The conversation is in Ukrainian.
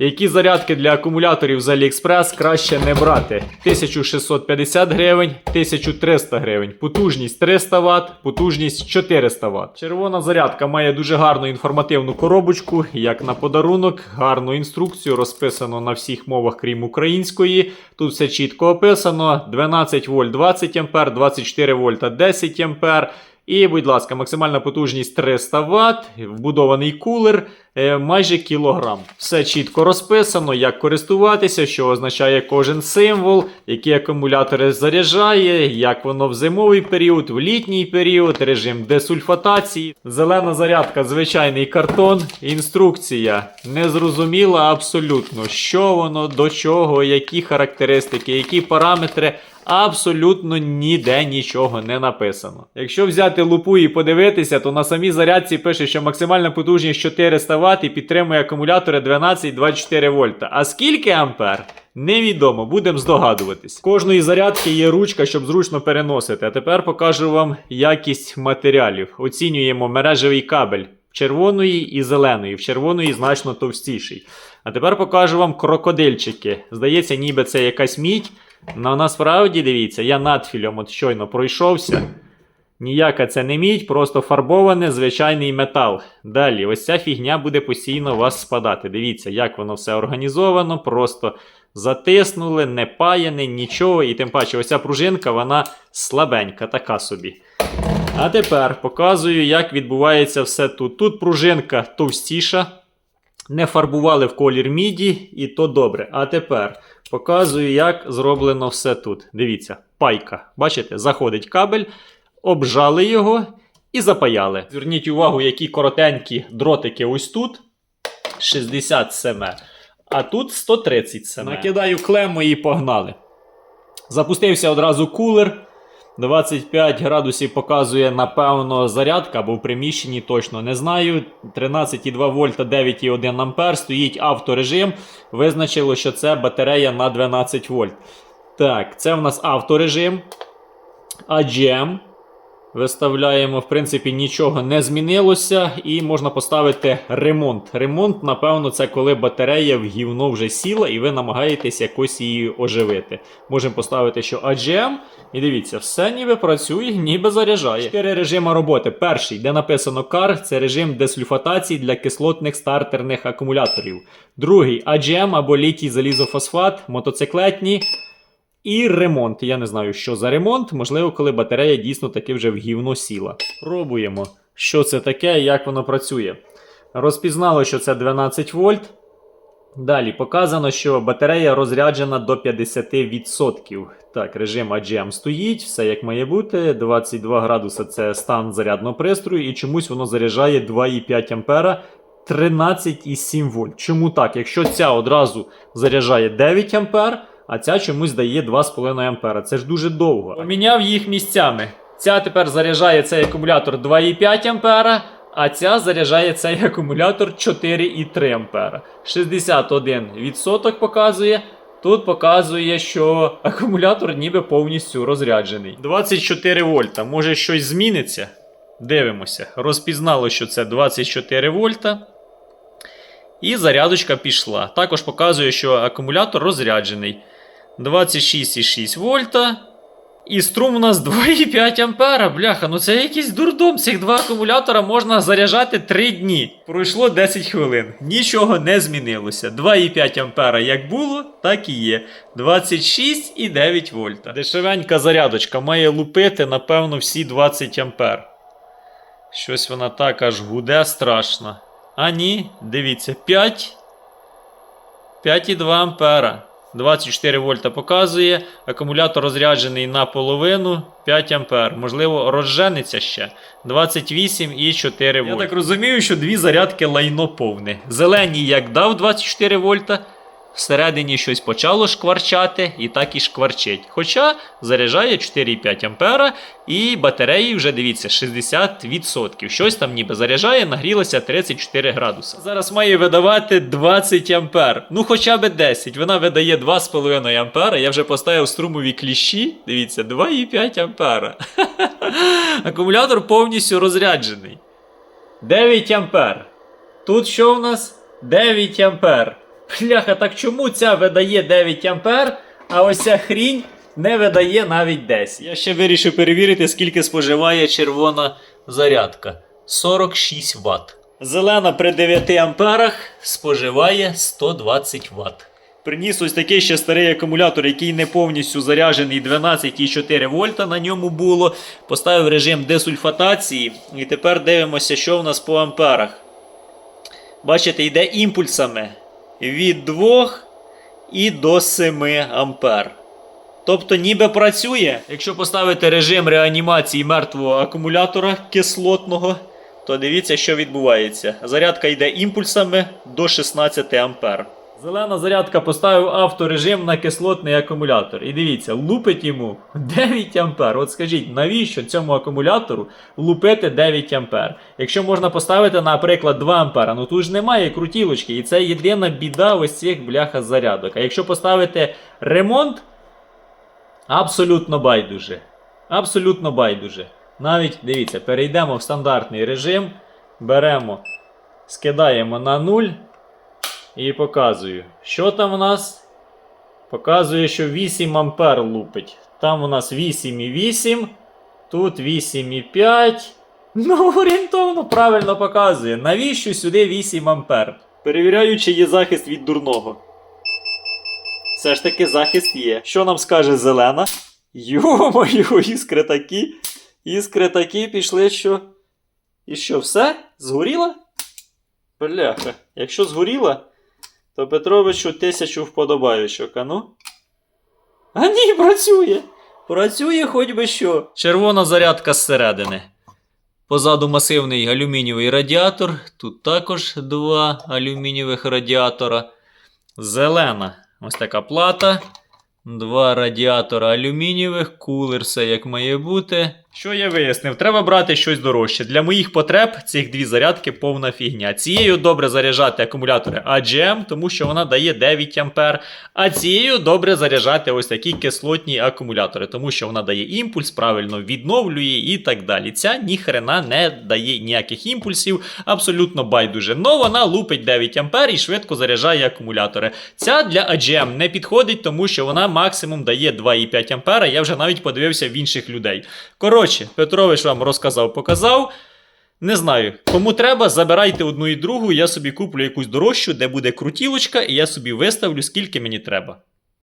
Які зарядки для акумуляторів з AliExpress краще не брати? 1650 гривень, 1300 гривень, потужність 300 Вт, потужність 400 Вт. Червона зарядка має дуже гарну інформативну коробочку, як на подарунок, гарну інструкцію, розписано на всіх мовах, крім української. Тут все чітко описано: 12 вольт 20 ампер, 24 вольта 10 ампер. І, будь ласка, максимальна потужність 300 Вт, вбудований кулер е, майже кілограм. Все чітко розписано, як користуватися, що означає кожен символ, які акумулятори заряджає, як воно в зимовий період, в літній період, режим десульфатації. Зелена зарядка, звичайний картон. Інструкція незрозуміла абсолютно, що воно, до чого, які характеристики, які параметри. Абсолютно ніде нічого не написано. Якщо взяти лупу і подивитися, то на самій зарядці пише, що максимальна потужність 400 Вт і підтримує акумулятори 12-24 вольта. А скільки ампер? Невідомо, будемо здогадуватись. Кожної зарядки є ручка, щоб зручно переносити. А тепер покажу вам якість матеріалів. Оцінюємо мережевий кабель червоної і зеленої. В червоної значно товстіший. А тепер покажу вам крокодильчики. Здається, ніби це якась мідь. Но насправді дивіться, я надфілем от щойно пройшовся. Ніяка це не мідь, просто фарбований звичайний метал. Далі, ось ця фігня буде постійно у вас спадати. Дивіться, як воно все організовано, просто затиснули, не паяне, нічого. І тим паче, ось ця пружинка, вона слабенька, така собі. А тепер показую, як відбувається все тут. Тут пружинка товстіша. Не фарбували в колір міді, і то добре. А тепер показую, як зроблено все тут. Дивіться, пайка. Бачите, заходить кабель, обжали його і запаяли. Зверніть увагу, які коротенькі дротики ось тут. 60 см. А тут 130 см. Накидаю клему і погнали. Запустився одразу кулер. 25 градусів показує, напевно, зарядка, бо в приміщенні точно не знаю. 13,2 вольта 9,1 ампер. Стоїть авторежим. Визначило, що це батарея на 12 вольт. Так, це в нас авторежим. AGM. Виставляємо, в принципі, нічого не змінилося, і можна поставити ремонт. Ремонт, напевно, це коли батарея в гівно вже сіла, і ви намагаєтесь якось її оживити. Можемо поставити, що AGM. І дивіться, все ніби працює, ніби заряджає. Чотири режими роботи. Перший, де написано CAR, це режим десульфатації для кислотних стартерних акумуляторів. Другий AGM або літій залізофосфат, мотоциклетні. І ремонт. Я не знаю, що за ремонт. Можливо, коли батарея дійсно таки вже в гівно сіла. Пробуємо, що це таке і як воно працює. Розпізнало, що це 12 вольт. Далі показано, що батарея розряджена до 50%. Так, режим AGM стоїть, все як має бути. 22 градуси це стан зарядного пристрою, і чомусь воно заряджає 2,5 ампера 13,7 вольт. Чому так? Якщо ця одразу заряджає 9 ампер, а ця чомусь дає 2,5 ампера. Це ж дуже довго. Поміняв їх місцями. Ця тепер заряджає цей акумулятор 2,5 ампера, а ця заряджає цей акумулятор 4,3 ампера. 61% показує. Тут показує, що акумулятор ніби повністю розряджений. 24 вольта. Може щось зміниться? Дивимося. Розпізнало, що це 24 вольта. І зарядочка пішла. Також показує, що акумулятор розряджений. 26,6 вольта. І струм у нас 2,5 ампера. Бляха, ну це якийсь дурдом. Цих два акумулятора можна заряджати 3 дні. Пройшло 10 хвилин. Нічого не змінилося. 2,5 ампера як було, так і є. 26,9 вольта. Дешевенька зарядочка має лупити, напевно, всі 20 ампер. Щось вона так аж гуде страшно. А ні, дивіться, 5. 5,2 ампера. 24 вольта показує. Акумулятор розряджений наполовину 5 ампер. Можливо, розжениться ще. 28,4 вольта. Я так розумію, що дві зарядки лайно повне. Зеленій як дав 24 вольта. Всередині щось почало шкварчати і так і шкварчить. Хоча заряджає 4,5 ампера і батареї вже дивіться 60%. Щось там ніби заряджає, нагрілося 34 градуси. Зараз має видавати 20 ампер. Ну хоча б 10. Вона видає 2,5 ампера. Я вже поставив струмові кліщі. Дивіться, 2,5 ампера. Акумулятор повністю розряджений. 9 ампер. Тут що в нас? 9 ампер. Бляха, так чому ця видає 9 ампер, а ось ця хрінь не видає навіть 10? Я ще вирішив перевірити, скільки споживає червона зарядка. 46 Вт. Зелена при 9 амперах споживає 120 Вт. Приніс ось такий ще старий акумулятор, який не повністю заряджений 12,4 вольта на ньому було. Поставив режим десульфатації. І тепер дивимося, що в нас по амперах. Бачите, йде імпульсами від 2 і до 7 ампер. Тобто ніби працює. Якщо поставити режим реанімації мертвого акумулятора кислотного, то дивіться, що відбувається. Зарядка йде імпульсами до 16 ампер. Зелена зарядка поставив авторежим на кислотний акумулятор. І дивіться, лупить йому 9 ампер. От скажіть, навіщо цьому акумулятору лупити 9 ампер? Якщо можна поставити, наприклад, 2 ампера, ну тут ж немає крутілочки, і це єдина біда ось цих бляха зарядок. А якщо поставити ремонт, абсолютно байдуже. Абсолютно байдуже. Навіть дивіться, перейдемо в стандартний режим, беремо, скидаємо на 0 і показую. Що там у нас? Показує, що 8 ампер лупить. Там у нас 8,8, тут 8,5. Ну, орієнтовно правильно показує. Навіщо сюди 8 ампер? Перевіряю, чи є захист від дурного. Все ж таки захист є. Що нам скаже зелена? Йо-моє, іскри такі. Іскри такі пішли, що. І що, все? Згоріла? Бляха. Якщо згоріла, то Петровичу тисячу вподобаючок, а ну? А ні, працює. Працює хоч би що. Червона зарядка зсередини. Позаду масивний алюмінієвий радіатор. Тут також два алюмінієвих радіатора. Зелена. Ось така плата. Два радіатора алюмінієвих, кулер, все як має бути. Що я вияснив? Треба брати щось дорожче. Для моїх потреб цих дві зарядки повна фігня. Цією добре заряджати акумулятори AGM, тому що вона дає 9 ампер. А цією добре заряджати ось такі кислотні акумулятори, тому що вона дає імпульс, правильно відновлює і так далі. Ця ніхрена не дає ніяких імпульсів, абсолютно байдуже. Но вона лупить 9 ампер і швидко заряджає акумулятори. Ця для AGM не підходить, тому що вона максимум дає 2,5 ампера. Я вже навіть подивився в інших людей. Коротше, Петрович вам розказав, показав. Не знаю, кому треба, забирайте одну і другу, я собі куплю якусь дорожчу, де буде крутілочка, і я собі виставлю, скільки мені треба.